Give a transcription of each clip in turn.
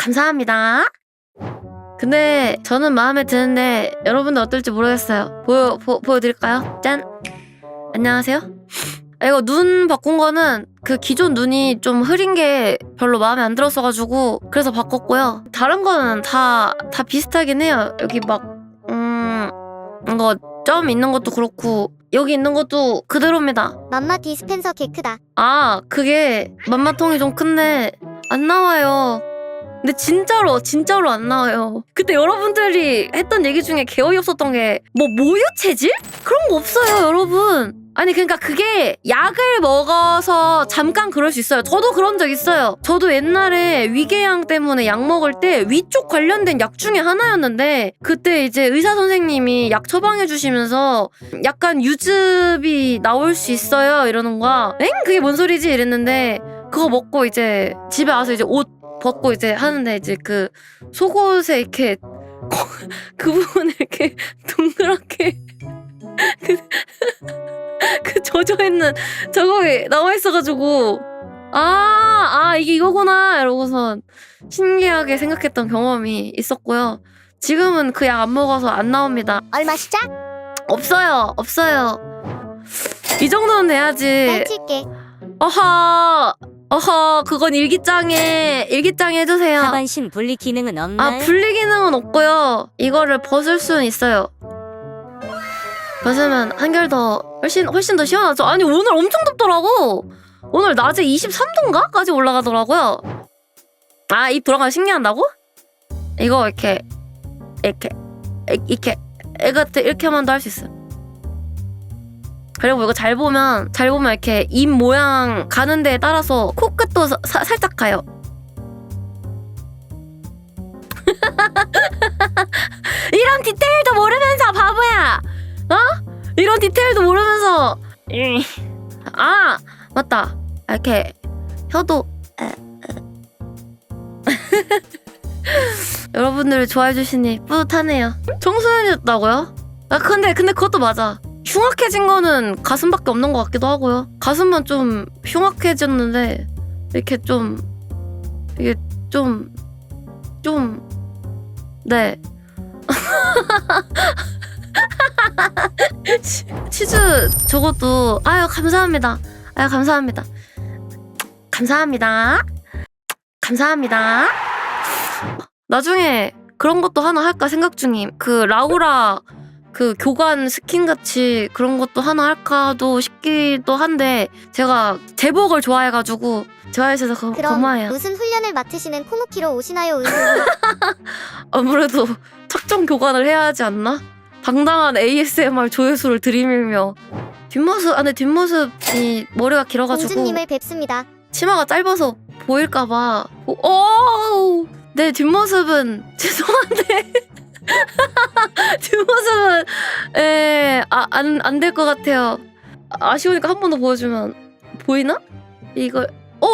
감사합니다. 근데 저는 마음에 드는데 여러분들 어떨지 모르겠어요. 보여 보, 보여드릴까요? 짠. 안녕하세요. 아, 이거 눈 바꾼 거는 그 기존 눈이 좀 흐린 게 별로 마음에 안 들었어가지고 그래서 바꿨고요. 다른 거는 다 다 비슷하긴 해요. 여기 막 음, 이거 점 있는 것도 그렇고 여기 있는 것도 그대로입니다. 맘마 디스펜서 개 크다. 아, 그게 맘마통이 좀 큰데 안 나와요. 근데 진짜로 진짜로 안 나와요. 그때 여러분들이 했던 얘기 중에 개어이 없었던 게 뭐 모유 체질? 그런 거 없어요, 여러분. 아니 그러니까 그게 약을 먹어서 잠깐 그럴 수 있어요. 저도 그런 적 있어요. 저도 옛날에 위궤양 때문에 약 먹을 때 위쪽 관련된 약 중에 하나였는데 그때 이제 의사 선생님이 약 처방해 주시면서 약간 유즙이 나올 수 있어요 이러는 거야. 엥? 그게 뭔 소리지? 이랬는데 그거 먹고 이제 집에 와서 이제 옷 벗고 이제 하는데 이제 그 속옷에 이렇게 그 부분에 이렇게 동그랗게 그, 그 젖어 있는 저거에 나와 있어가지고 아, 아 이게 이거구나 이러고선 신기하게 생각했던 경험이 있었고요. 지금은 그 약 안 먹어서 안 나옵니다. 얼마 시작? 없어요, 없어요. 이 정도는 돼야지. 날칠게. 어허, 어허, 그건 일기장에 일기장에 해주세요. 하반신 분리 기능은 아 없나요? 분리 기능은 없고요. 이거를 벗을 수는 있어요. 벗으면 한결 더 훨씬 훨씬 더 시원하죠. 아니 오늘 엄청 덥더라고. 오늘 낮에 23도인가까지 올라가더라고요. 아 입 돌아가 신기한다고? 이거 이렇게 이렇게 이- 이렇게 애같아 이렇게만도 할수 있어. 요 그리고 이거 잘 보면 잘 보면 이렇게 입 모양 가는 데에 따라서 코끝도 사- 사- 살짝 가요. 이런 디테일도 모르면서 바보야. 어? 이런 디테일도 모르면서. 이. 아 맞다. 이렇게 혀도. 에, 에. 여러분들 좋아해 주시니 뿌듯하네요. 청소년이었다고요? 아 근데 근데 그것도 맞아. 흉악해진 거는 가슴밖에 없는 것 같기도 하고요. 가슴만 좀 흉악해졌는데 이렇게 좀 이게 좀 좀 네. 치- 치즈 저것도 아유 감사합니다. 아유 감사합니다. 감사합니다. 감사합니다. 나중에 그런 것도 하나 할까 생각 중임. 그 라우라 그 교관 스킨 같이 그런 것도 하나 할까도 싶기도 한데 제가 제복을 좋아해가지고 좋아해서 거, 그럼 고마워요. 무슨 훈련을 맡으시는 코무키로 오시나요? 으흐. 아무래도 특정 교관을 해야 하지 않나? 당당한 ASMR 조회수를 들이밀며 뒷모습 안에 뒷모습이 머리가 길어가지고 공주님을 뵙습니다. 치마가 짧아서 보일까봐 오, 내 뒷모습은 죄송한데 뒷모습은 에안안 될 것 같아요. 아쉬우니까 한 번 더 보여주면 보이나? 이걸 오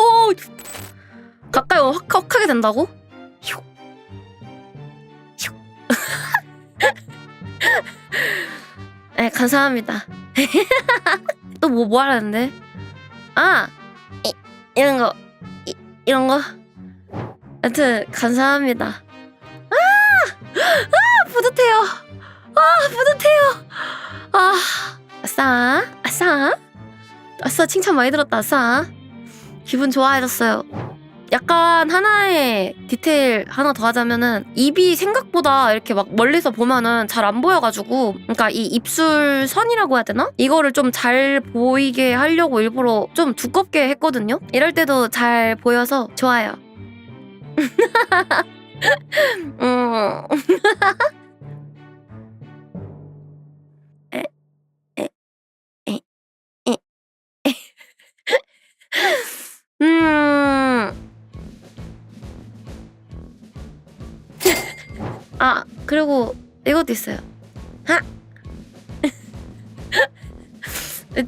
가까이 오면 확 확 하게 된다고? 휴. 휴. 네 감사합니다. 또 뭐 뭐 하라는데? 아 이, 이런 거 이, 이런 거? 하여튼 감사합니다. 아, 아 뿌듯해요 아 뿌듯해요 아 아싸 아싸 아싸 칭찬 많이 들었다 아싸 기분 좋아해졌어요 약간 하나의 디테일 하나 더 하자면은 입이 생각보다 이렇게 막 멀리서 보면은 잘 안 보여가지고 그러니까 이 입술 선이라고 해야 되나? 이거를 좀 잘 보이게 하려고 일부러 좀 두껍게 했거든요. 이럴 때도 잘 보여서 좋아요. 음. 음. 아 그리고 이것도 있어요. 하.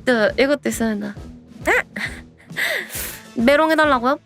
또 이것도 있습니다. 아! 메롱 해달라고요?